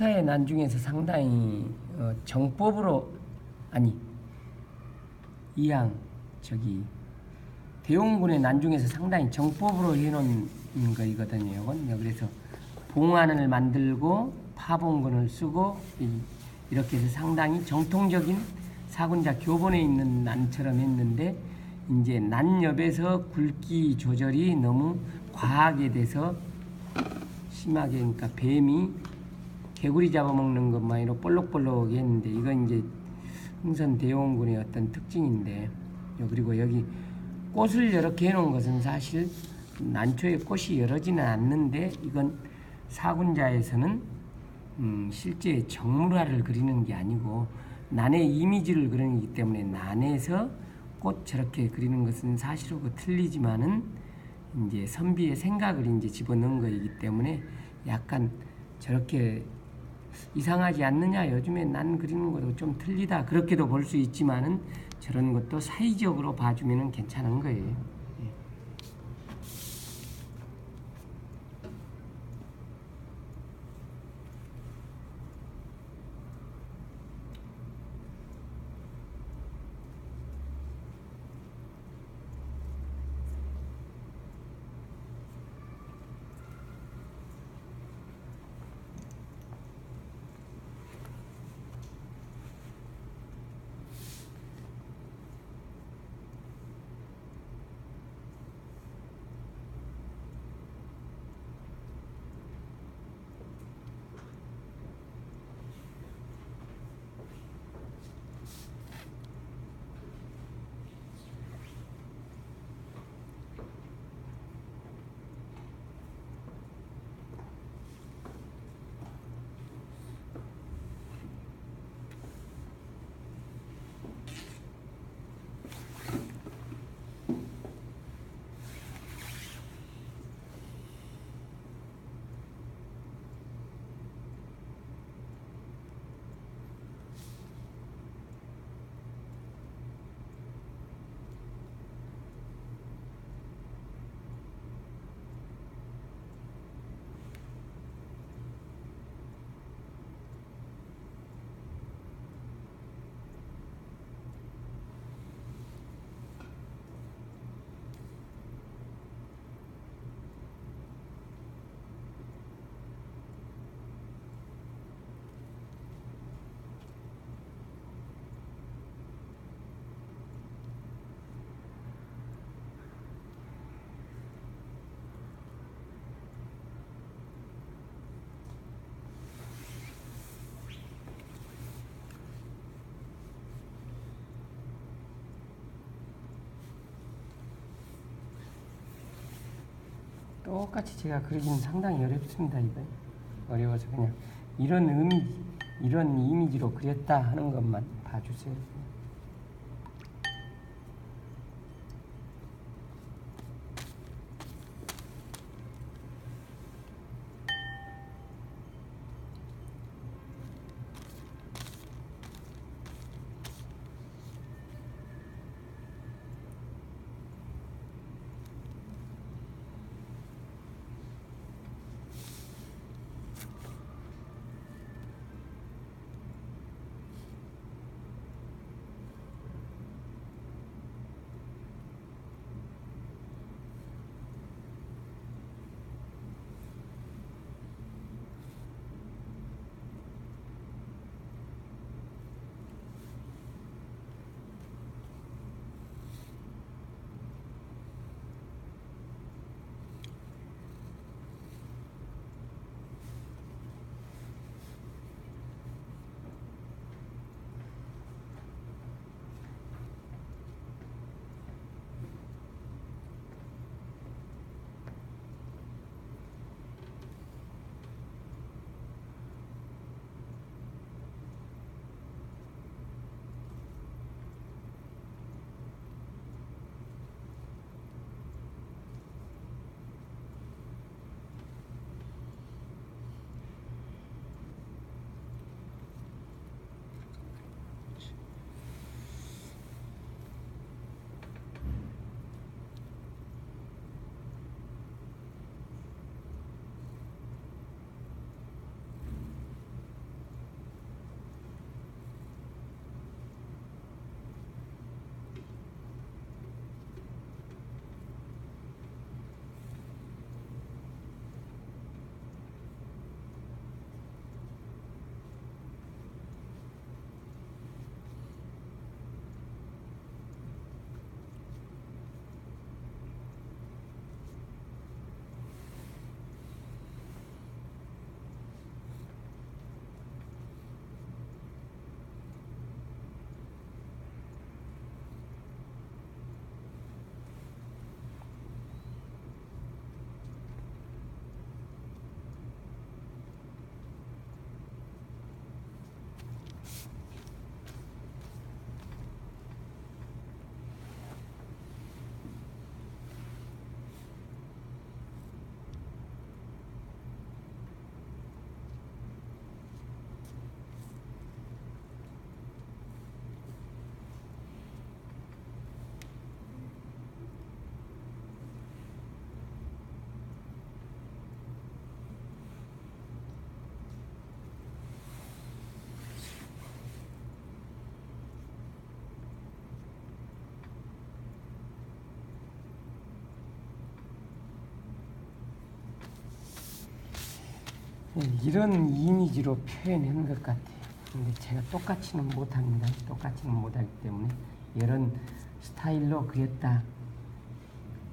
역사의 난 중에서 상당히 어, 정법으로 아니 이양 저기 대웅군의 난 중에서 상당히 정법으로 해놓은 거이거든요. 이건 그래서 봉안을 만들고 파봉근을 쓰고 이- 이렇게 해서 상당히 정통적인 사군자 교본에 있는 난처럼 했는데 이제 난 옆에서 굵기 조절이 너무 과하게 돼서 심하게 그러니까 뱀이 개구리 잡아먹는 것만으로 볼록볼록 했는데 이건 이제 흥선 대원군의 어떤 특징인데 요 그리고 여기 꽃을 이렇게 해놓은 것은 사실 난초에 꽃이 열어지는 않는데 이건 사군자에서는 음, 실제 정물화를 그리는 게 아니고 난의 이미지를 그리는 거기 때문에 난에서 꽃 저렇게 그리는 것은 사실하고 틀리지만은 이제 선비의 생각을 이제 집어넣은 거이기 때문에 약간 저렇게 이상하지 않느냐 요즘에 난 그리는 것도 좀 틀리다 그렇게도 볼 수 있지만은 저런 것도 사이적으로 봐주면은 괜찮은 거예요. 똑같이 제가 그리기는 상당히 어렵습니다 이거 어려워서 그냥 이런 의미 이런 이미지로 그렸다 하는 것만 봐주세요. 이런 이미지로 표현한 것 같아요. 근데 제가 똑같이는 못합니다. 똑같이는 못하기 때문에 이런 스타일로 그렸다.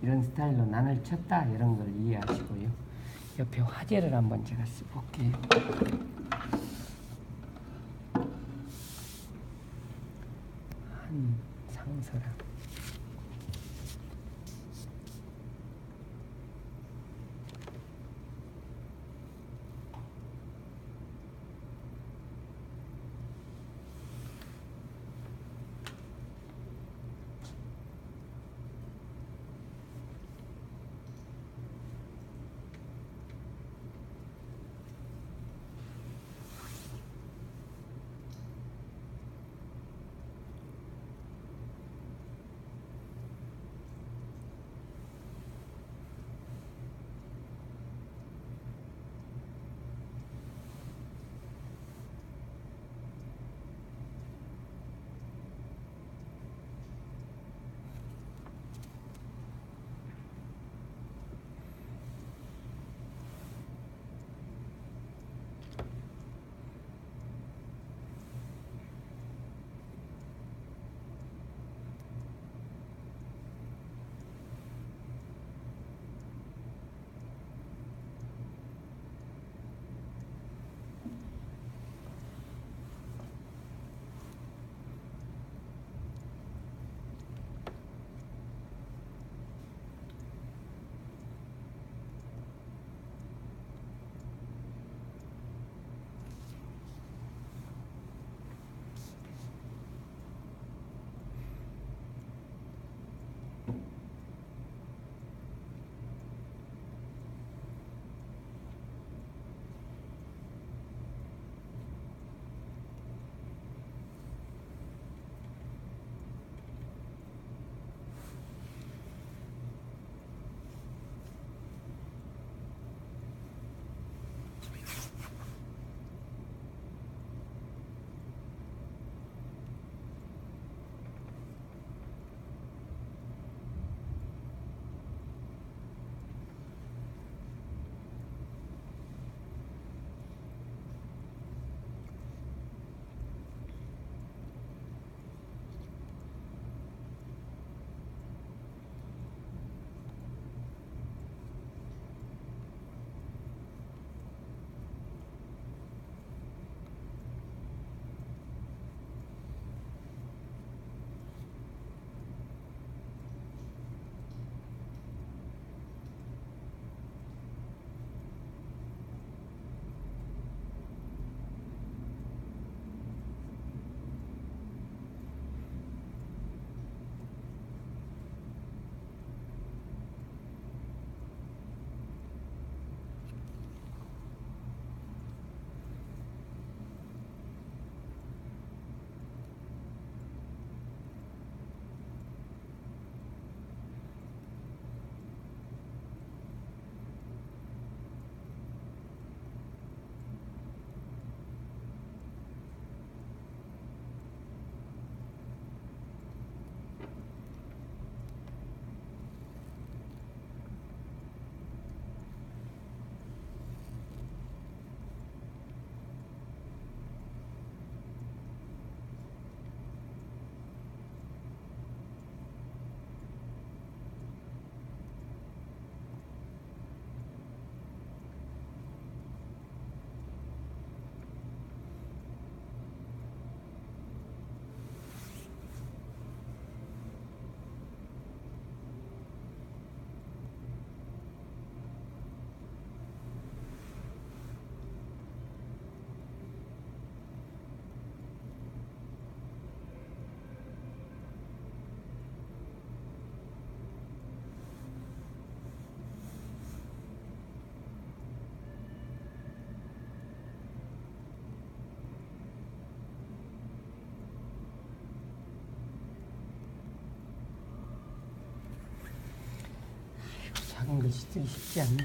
이런 스타일로 난을 쳤다. 이런 걸 이해하시고요. 옆에 화제를 한번 제가 써볼게요. 한 상서랑 글씨 쓰기 쉽지 않네.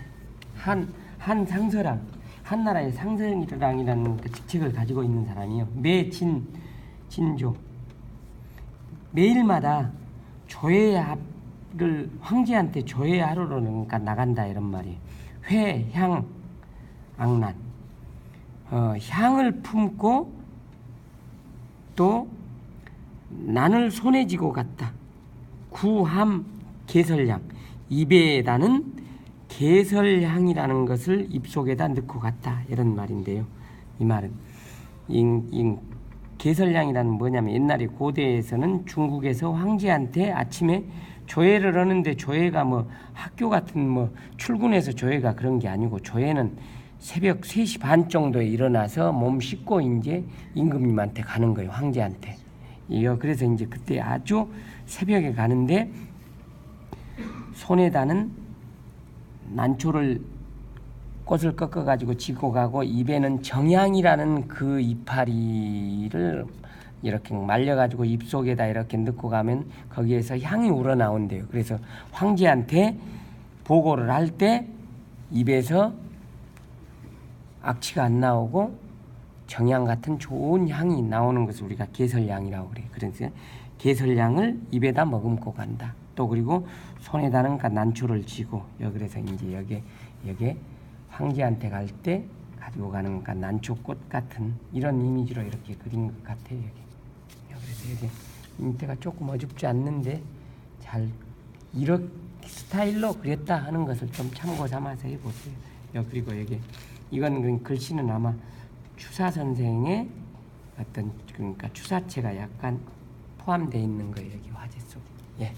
한, 한 상서랑, 한 나라의 상서랑이라는 그 직책을 가지고 있는 사람이요. 매 진, 진조. 매일마다 조회합을 황제한테 조회하러는 그러니까 나간다 이런 말이에요. 회, 향, 악난. 어, 향을 품고 또 난을 손에 쥐고 갔다. 구함 개설향 입에다는 개설향이라는 것을 입속에다 넣고 갔다 이런 말인데요. 이 말은 이, 이 개설향이라는 뭐냐면 옛날에 고대에서는 중국에서 황제한테 아침에 조회를 하는데 조회가 뭐 학교 같은 뭐 출근해서 조회가 그런 게 아니고 조회는 새벽 3시 반 정도에 일어나서 몸 씻고 이제 임금님한테 가는 거예요. 황제한테. 그래서 이제 그때 아주 새벽에 가는데 손에다는 난초를 꽃을 꺾어 가지고 지고 가고 입에는 정향이라는 그 이파리를 이렇게 말려 가지고 입 속에다 이렇게 넣고 가면 거기에서 향이 우러나온대요. 그래서 황제한테 보고를 할 때 입에서 악취가 안 나오고 정향 같은 좋은 향이 나오는 것을 우리가 개설향이라고 그래요. 그래서 개설향을 입에다 머금고 간다. 또 그리고 손에다는 그 난초를 쥐고 여 그래서 이제 여기 여기 황제한테 갈 때 가지고 가는 그 난초꽃 같은 이런 이미지로 이렇게 그린 것 같아요. 여기. 여 그래서 여기 인태가 조금 어줍지 않는데 잘 이렇게 스타일로 그렸다 하는 것을 좀 참고 삼아서 해보세요. 여 그리고 여기 이건 그 글씨는 아마 추사 선생의 어떤 그러니까 추사체가 약간 포함되어 있는 거예요 여기 화제 속에. 예.